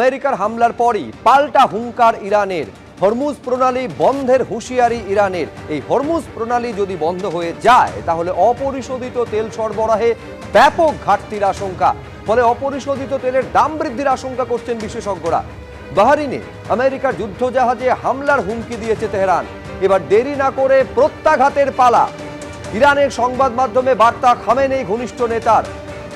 আমেরিকার হামলার পরই পাল্টা হুঙ্কার ইরানের। হরমুজ প্রণালী বন্ধের হুঁশিয়ারি ইরানের। এই হরমুজ প্রণালী যদি বন্ধ হয়ে যায়, তাহলে অপরিশোধিত তেল সরবরাহে ব্যাপক ঘাটতির আশঙ্কা। ফলে অপরিশোধিত তেলের দাম বৃদ্ধির আশঙ্কা করছেন বিশেষজ্ঞরা। বাহারিনে আমেরিকার যুদ্ধজাহাজে হামলার হুমকি দিয়েছে তেহরান। এবার দেরি না করে প্রত্যাঘাতের পালা। ইরানের সংবাদ মাধ্যমে বার্তা খামেনেই ঘনিষ্ঠ নেতার।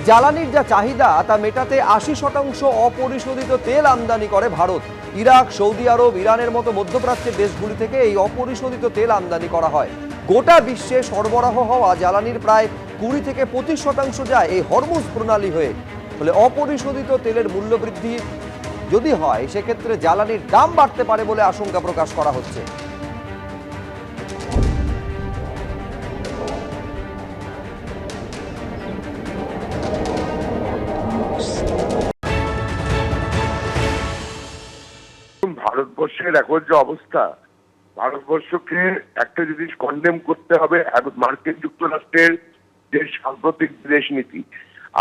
জ্বালানির যা চাহিদা, তা মেটাতে আশি শতাংশ অপরিশোধিত তেল আমদানি করে ভারত। ইরাক, সৌদি আরব, ইরানের মতো মধ্যপ্রাচ্যের দেশগুলি থেকে এই অপরিশোধিত তেল আমদানি করা হয়। গোটা বিশ্বে সরবরাহ হওয়া জ্বালানির প্রায় কুড়ি থেকে পঁচিশ শতাংশ যায় এই হরমুজ প্রণালী হয়ে। ফলে অপরিশোধিত তেলের মূল্য বৃদ্ধি যদি হয়, সেক্ষেত্রে জ্বালানির দাম বাড়তে পারে বলে আশঙ্কা প্রকাশ করা হচ্ছে। ভারতবর্ষের এখন যে অবস্থা, ভারতবর্ষকে একটা জিনিস কন্ডেম করতে হবে মার্কিন যুক্তরাষ্ট্রের যে সাম্প্রতিক বিদেশ নীতি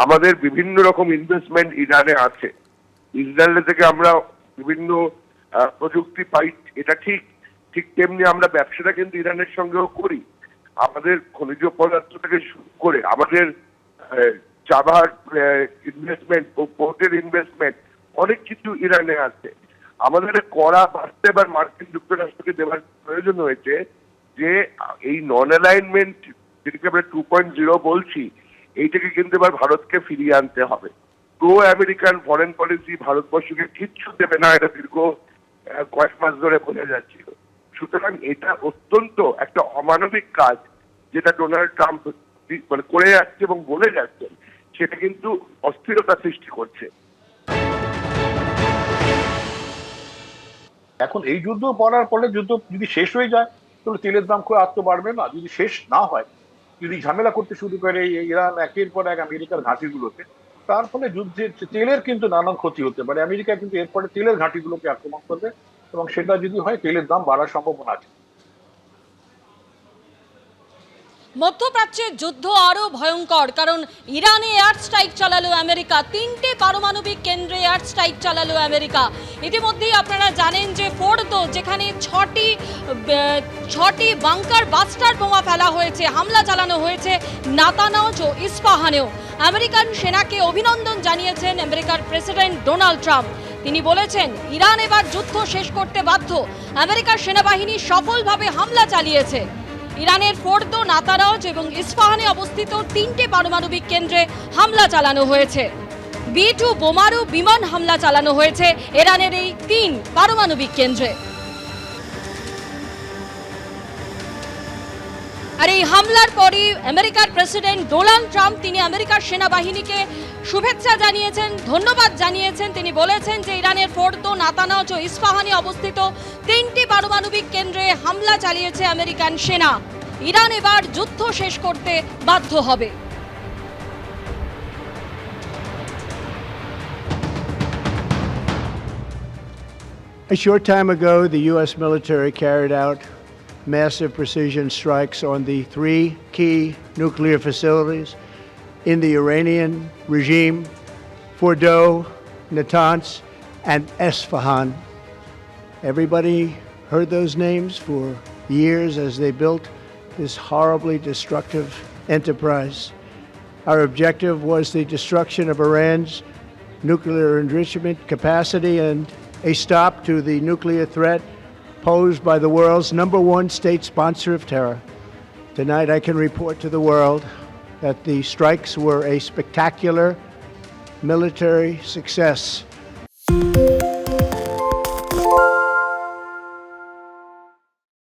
আমাদের বিভিন্ন রকম ইনভেস্টমেন্ট ইরানে আছে। ইসরায়েল থেকে আমরা বিভিন্ন প্রযুক্তি পাই, এটা ঠিক। ঠিক তেমনি আমরা ব্যবসাটা কিন্তু ইরানের সঙ্গেও করি। আমাদের খনিজ পদার্থ থেকে শুরু করে আমাদের চাবার ইনভেস্টমেন্ট ও পোর্টের ইনভেস্টমেন্ট অনেক কিছু ইরানে আছে। আমাদের করা বাড়তে এবার মার্কিন যুক্তরাষ্ট্রকে দেওয়ার প্রয়োজন হয়েছে যে এই নন অ্যালাইনমেন্ট যেটাকে আমরা টু পয়েন্ট জিরো বলছি, এইটাকে কিন্তু এবার ভারতকে ফিরিয়ে আনতে হবে। প্রো আমেরিকান ফরেন পলিসি ভারতবর্ষকে কিচ্ছু দেবে না, এটা দীর্ঘ কয়েক মাস ধরে বোঝা যাচ্ছিল। সুতরাং এটা অত্যন্ত একটা অমানবিক কাজ যেটা ডোনাল্ড ট্রাম্প মানে করে যাচ্ছে এবং বলে যাচ্ছেন সেটা কিন্তু অস্থিরতা সৃষ্টি করছে। এখন এই যুদ্ধ পড়ার ফলে যুদ্ধ যদি শেষ হয়ে যায়, তাহলে তেলের দাম খুব আত্ম বাড়বে না। যদি শেষ না হয়, যদি ঝামেলা করতে শুরু করে ইরান, একের পর এক আমেরিকার ঘাঁটিগুলোতে, তার ফলে যুদ্ধের তেলের কিন্তু নানান ক্ষতি হতে পারে। আমেরিকা কিন্তু এরপরে তেলের ঘাঁটিগুলোকে আক্রমণ করবে এবং সেটা যদি হয়, তেলের দাম বাড়ার সম্ভাবনা আছে। মধ্যপ্রাচ্যের যুদ্ধ আরও ভয়ঙ্কর, কারণ ইরানে এয়ার স্ট্রাইক চালালো আমেরিকা, তিনটে পারমাণবিক কেন্দ্রে এয়ার স্ট্রাইক চালালো আমেরিকা। ইতিমধ্যেই আপনারা জানেন যে ফোর্দো, যেখানে ছটি ছটি বাংকার বাস্টার বোমা ফেলা হয়েছে, হামলা চালানো হয়েছে নাতানাউজ ও ইস্পাহানেও। আমেরিকান সেনাকে অভিনন্দন জানিয়েছেন আমেরিকার প্রেসিডেন্ট ডোনাল্ড ট্রাম্প। তিনি বলেছেন, ইরান এবার যুদ্ধ শেষ করতে বাধ্য। আমেরিকার সেনাবাহিনী সফলভাবে হামলা চালিয়েছে। ইরানের ফোর্দো নাতারাজ এবং ইস্পাহানে অবস্থিত তিনটে পারমাণবিক কেন্দ্রে হামলা চালানো হয়েছে। বি টু বোমারু বিমান হামলা চালানো হয়েছে ইরানের এই তিন পারমাণবিক কেন্দ্রে। আর এই হামলার পরই আমেরিকার প্রেসিডেন্ট ডোনাল্ড ট্রাম্প তিনি আমেরিকার সেনাবাহিনীকে শুভেচ্ছা জানিয়েছেন ধন্যবাদ জানিয়েছেন তিনি বলেছেন যে ইরানের ফোর্দো নাতানাজ ও ইস্পাহানে অবস্থিত তিনটি পারমাণবিক কেন্দ্রে হামলা চালিয়েছে আমেরিকান সেনা ইরান এবার যুদ্ধ শেষ করতে বাধ্য হবে A short time ago, the U.S. military carried out massive precision strikes on the three key nuclear facilities in the Iranian regime Fordow, Natanz, and Esfahan. Everybody heard those names for years as they built this horribly destructive enterprise. Our objective was the destruction of Iran's nuclear enrichment capacity and a stop to the nuclear threat posed by the world's number one state sponsor of terror. Tonight, I can report to the world that the strikes were a spectacular military success.